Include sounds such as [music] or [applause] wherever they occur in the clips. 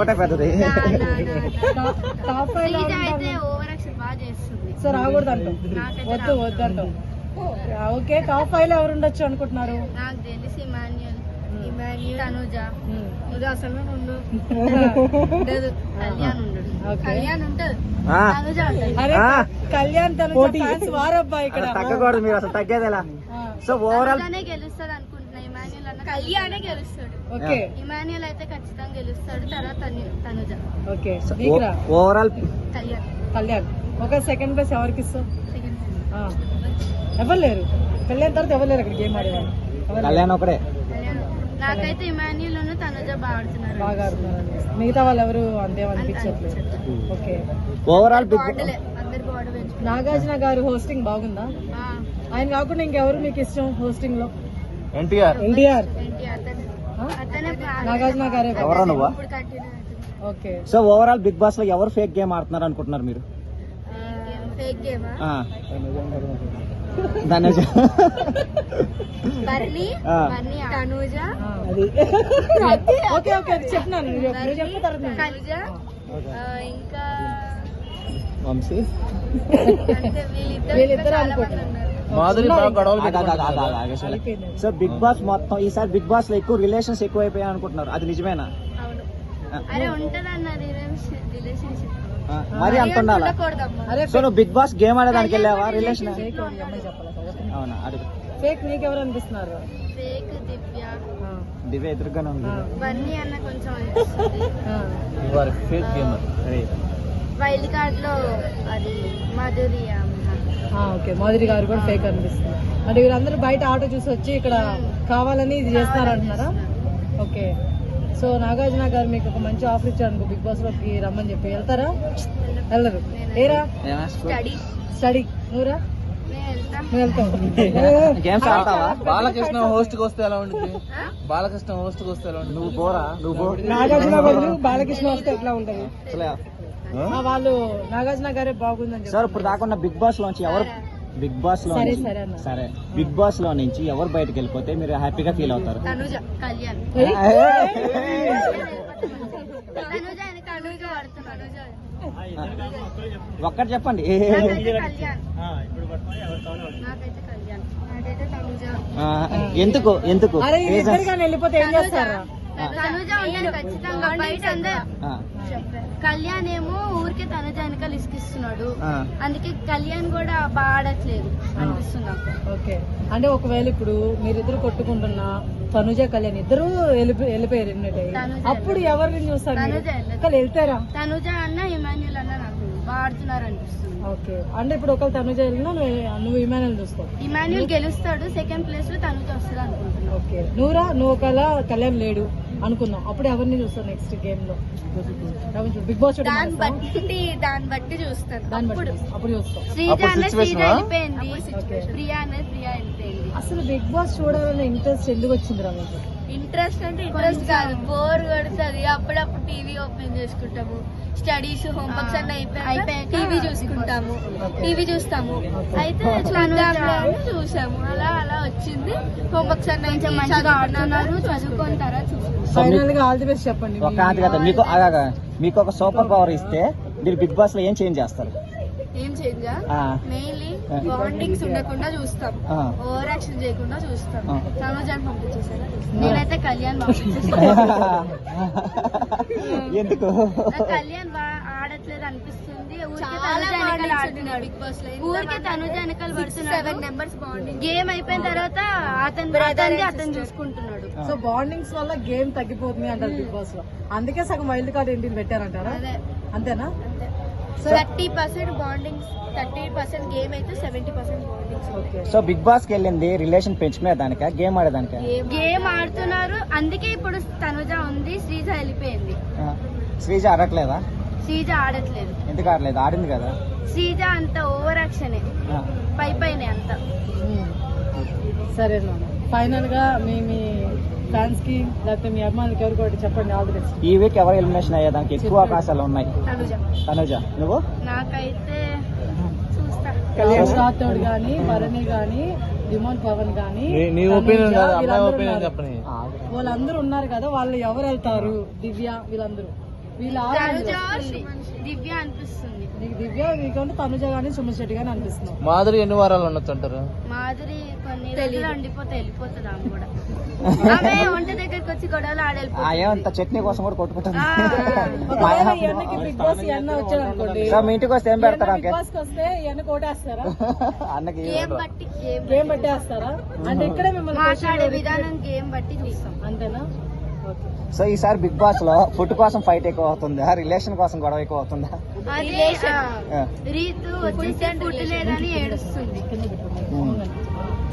ఒకటే పెద్దది. [laughs] సో రాకూడదు అంటాం వద్దు వద్దు అంటాం ఓకే టాప్ ఫైవ్లో ఎవరు ఉండొచ్చు అనుకుంటున్నారు? నాకు తెలిసి [laughs] లేదు కళ్యాణ్ తన. ఫ్యాన్స్ వారబ్బా ఇక్కడ. తగ్గకూడదు మీరు అసలు తగ్గేది ఎలా సో ఓవరాల్ తనుజనే గెలుస్తాడు అనుకుంటున్నా ఇమాన్యుయల్ అన్న కళ్యాణే గెలుస్తాడు. ఓకే. అయితే ఖచ్చితంగా గెలుస్తాడు తర్వాత తనుజ. ఓకే. ఓవరాల్ కళ్యాణ్. కళ్యాణ్. ఒక సెకండ్ ప్లేస్ ఎవరికి ఇస్తావు. ఎవరు లేరు? కళ్యాణ్ తర్వాత ఎవరు లేరు అక్కడ గేమ్ ఆడేవాళ్ళు. కళ్యాణ్ ఒకడే. నాకైతే తనుజ బాగా ఆడుతున్నారు. బాగా ఆడుతున్నారు. మిగతా వాళ్ళు ఎవరు అంతేం అనిపించట్లేదు. ఓకే. ఓవరాల్ బిగ్ బాడలే అందరు బాడీ పెంచుకున్నారు నాగార్జున గారు హోస్టింగ్ బాగుందా? ఆ, ఆయన కాకుండా ఇంకెవరు మీకు ఇష్టం హోస్టింగ్లో? ఎన్టీఆర్. ఎన్టీఆర్. నాగార్జున గారే ఎవరా నువ్వా? ఓకే. సో ఓవరాల్ బిగ్ బాస్లో ఎవరు ఫేక్ గేమ్ ఆడుతున్నారు అనుకుంటున్నారు మీరు? తనుజ. ఓకే ఓకే చెప్తున్నాను ఇంకా వంశీ. అంటే వీళ్ళిద్దరు వీళ్ళిద్దరు మాధురి ఉన్నారు బాగా బాస్ మొత్తం ఈసారి బిగ్ బాస్లో ఎక్కువ రిలేషన్స్ ఎక్కువ అయిపోయాయి అనుకుంటున్నారు. అది నిజమేనా? మరి అంత ఉండాలా? సో నువ్వు బిగ్ బాస్ గేమ్ ఆడేదానికి వెళ్ళావా? రిలేషన్. అవునా? అడుగు. ఫేక్ నీకు ఎవరు అనిపిస్తున్నారు? ఫేక్ దివ్య. ఎదురుగానే ఉంది. ఆ. బన్నీ అన్న కొంచెం అనిపిస్తుంది. ఆ. ఫేక్ గేమర్ వైల్డ్ కార్డ్లో అది మధురి అమ్మ. ఆ, ఓకే. మాధురి గారు కూడా ఫేక్ అనిపిస్తుంది. అంటే వీళ్ళందరూ బయట ఆటో చూసి వచ్చి ఇక్కడ కావాలని ఇది చేస్తున్నారు అంటున్నారా ఓకే. సో నాగార్జున గారు మీకు ఒక మంచి ఆఫర్ ఇచ్చారు అనుకో బిగ్ బాస్లోకి రమ్మని చెప్పి. వెళ్తారా? వెళ్ళరు. ఏరా? స్టడీ నువ్వురా? [laughs] [laughs] బాలకృష్ణ హోస్ట్కి వస్తే ఎలా ఉంటుంది బాలకృష్ణ హోస్ట్కి వస్తే ఎలా ఉంటుంది నువ్వు పోరా. నువ్వు బాలకృష్ణ వస్తే ఎట్లా ఉంటది? వాళ్ళు నాగార్జున గారే బాగుందని సార్ ఇప్పుడు దాకా బిగ్ బాస్ లోంచి ఎవరు బిగ్ బాస్లో సరే, నుంచి- సరే అన్న. సరే. బిగ్ బాస్లో నుంచి ఎవరు బయటకు వెళ్ళిపోతే మీరు హ్యాపీగా ఫీల్ అవుతారు? తనుజ కళ్యాణ్. ఏయ్, తనుజ ఆయన తనుజ పడుతున్నాడు ఒక్కటి చెప్పండి. నాకైతే కళ్యాణ్. నాకైతే కళ్యాణ్. నాకైతే తనుజ. ఆ, ఎందుకు? ఎందుకు? అరే కానీ వెళ్ళిపోతే ఏం చేస్తారా? తనుజ ఖచ్చితంగా బయట కళ్యాణ్ ఏమో ఊరికే తనుజ వెనకాల ఇసుకిస్తున్నాడు. ఆ. అందుకే కళ్యాణ్ కూడా బాగా ఆడట్లేదు అనిపిస్తుంది నాకు. ఓకే. అంటే ఒకవేళ ఇప్పుడు మీరిద్దరు కొట్టుకుంటున్నా తనుజ కళ్యాణ్ ఇద్దరు వెళ్ళిపో- వెళ్ళిపోయారు అప్పుడు ఎవరిని చూస్తారు. ఒకళ్ళు వెళ్తారా? తనుజ అన్న ఇమాన్యుల్ అన్న నాకు బాగా ఆడుతున్నారు అనిపిస్తుంది. ఓకే. అంటే ఇప్పుడు ఒకళ్ళు తనుజ వెళ్ళినా నువ్వు ఇమానుయల్ చూస్తావు ఇమాన్యుల్ గెలుస్తాడు సెకండ్ ప్లేస్లో తనుజ వస్తుంది అనుకుంటున్నాను ఓకే. నువ్వురా నువ్వు ఒకవేళ కళ్యాణ్ లేడు అనుకుందాం అప్పుడు ఎవరిని చూస్తావు నెక్స్ట్ గేమ్లో. బిగ్ బాస్ చూడడం దాన్ని? బట్టి దాన్ని బట్టి చూస్తాను. దాన్ని బట్టి అప్పుడు చూస్తావు. అప్పుడు చూస్తావు శ్రీజ అప్పుడు అన్న situation శ్రీజ ఆ? వెళ్ళిపోయింది. ఓకే. ప్రియా అన్న ప్రియా వెళ్ళిపోయింది. అసలు బిగ్ బాస్ చూడాలనే ఇంట్రెస్ట్ ఎందుకు వచ్చిందిరా మీకు ఇంట్రెస్ట్ అంటే ఇంట్రెస్ట్ కాదు. బోర్ కొడుతుంది. అప్పుడప్పుడు టీవీ ఓపెన్ చేసుకుంటాము. స్టడీస్ హోంవర్క్స్ అన్ని అయిపోయాక టీవీ చూసుకుంటాము. టీవీ చూస్తాము. అయితే చూసాము. అలా వచ్చింది. హోంవర్క్స్ అన్ని కొంచెం మంచిగా ఆడుతున్నారు. చదువుకుంటారా చూసుకుంటాం సో మీ- ఫైనల్గా ఆల్ ది బెస్ట్ చెప్పండి ఒక అది కదా మీకు అలాగా మీకు ఒక సూపర్ పవర్ ఇస్తే మీరు బిగ్ బాస్లో ఏం చేంజ్ చేస్తారు? ఏం చేంజ్ ఆ, మెయిన్లీ బాండింగ్స్ ఉండకుండా చూస్తాం. ఆ. ఓవర్ యాక్షన్ చేయకుండా చూస్తాం. ఆ. తనుజాన్ని పంపించేసారా నేనైతే కళ్యాణ్ [laughs] పంపించేసాను ఎందుకు? కళ్యాణ్ ఊరికే తనుజ వెనకాల పడుతున్నాడు. గేమ్ అయిపోయిన తర్వాత అతను అతన్ని అతను చూసుకుంటున్నాడు. సో బాండింగ్స్ వల్ల గేమ్ తగ్గిపోతుంది అంటారు బిగ్ బాస్లో అందుకే సగం వైల్డ్ కార్డ్ ఏంటి పెట్టారంటారా? అంతేనా? Thirty percent bondings thirty percent game అయితే seventy percent bondings okay so Big బాస్కి వెళ్ళింది రిలేషన్ పెంచుకునే దానికా? గేమ్ ఆడేదానికా? గేమ్ ఆడుతున్నారు. అందుకే ఇప్పుడు తనుజ ఉంది శ్రీజ వెళ్ళిపోయింది. ఆ, శ్రీజ ఆడట్లేదా? శ్రీజ ఆడట్లేదు. ఎందుకు ఆడలేదు? ఆడింది కదా? శ్రీజ అంత ఓవర్ యాక్షనే. పై పైనే అంత. సరే ఫైనల్గా మీ మీ ఫ్యాన్స్కి లేకపోతే మీ అభిమానులకి ఒకటి చెప్పండి ఆల్ ది బెస్ట్. ఈ వీక్ ఎవరు ఎలిమినేషన్ అయ్యేదానికి ఎక్కువ అవకాశాలు ఉన్నాయి. తనుజ. తనుజ. నువ్వు? నాకైతే చూస్తా. కళ్యాణ్? రాథోడ్ గానీ భరణి గానీ డిమోన్ పవన్ గానీ నీ- నీ తనుజ, ఒపీనియన్ కాదు అమ్మాయి వీళ్ళందరూ ఒపీనియన్ ఉన్నారు. చెప్పని. ఆ, వాళ్ళందరూ ఉన్నారు కదా వాళ్ళు ఎవరు వెళ్తారు దివ్య వీళ్ళందరూ. దివ్య అనిపిస్తుంది. నీకు దివ్య నీకంటే తనుజ గానీ సుమన్ శెట్టి గానీ అనిపిస్తున్నావు. మాధురి ఎన్ని వారాలు ఉండొచ్చు మాధురి కొన్ని రోజులు ఉండిపోతే వెళ్ళిపోతుంది ఆమె కూడా. [laughs] ఆమె వంట దగ్గరికి వచ్చి గొడవలు ఆడెళ్ళిపోతుంది. చట్నీ కోసం కూడా సో మీ ఇంటికి వస్తే ఏం పెడతారు బిగ్ అంకే బాస్కి వస్తే ఈ అన్న కోటేస్తారా అన్నకి [laughs] గేమ్ బట్టి గేమ్ గేమ్ పట్టేస్తారా అంటే ఇక్కడే మిమ్మల్ని మాట్లాడే విధానం గేమ్ బట్టి చూస్తాం అంతేనా? సో ఈసారి బిగ్ బాస్లో ఫుడ్ కోసం ఫైట్ ఎక్కువ అవుతుందా? రిలేషన్ కోసం గొడవ ఎక్కువ అవుతుందా.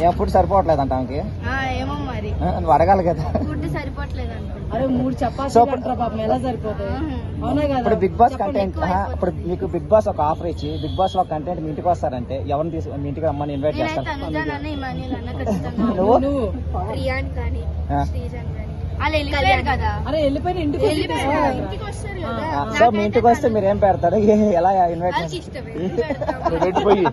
ఏం ఫుడ్ సరిపోవట్లేదంట ఆమెకి? ఆ, ఏమో మరి. ఆ, నువ్వు అడగాలి కదా. సో ఇప్పుడు- అంటారా పాపం ఎలా సరిపోతాయి? అవునా కదా. ఇప్పుడు బిగ్ బాస్. కంటెంట్ ఇప్పుడు మీకు బిగ్ బాస్ ఒక ఆఫర్ ఇచ్చి బిగ్ బాస్లో కంటెంట్ మీ ఇంటికి వస్తారంటే ఎవరిని తీసు మీ ఇంటికి రమ్మని ఇన్వైట్ నువ్వు? మీ ఇంటికి వస్తే మీరు ఏం పెడతారు? [laughs] ఎలా ఇన్వైట్ [laughs] పోయి.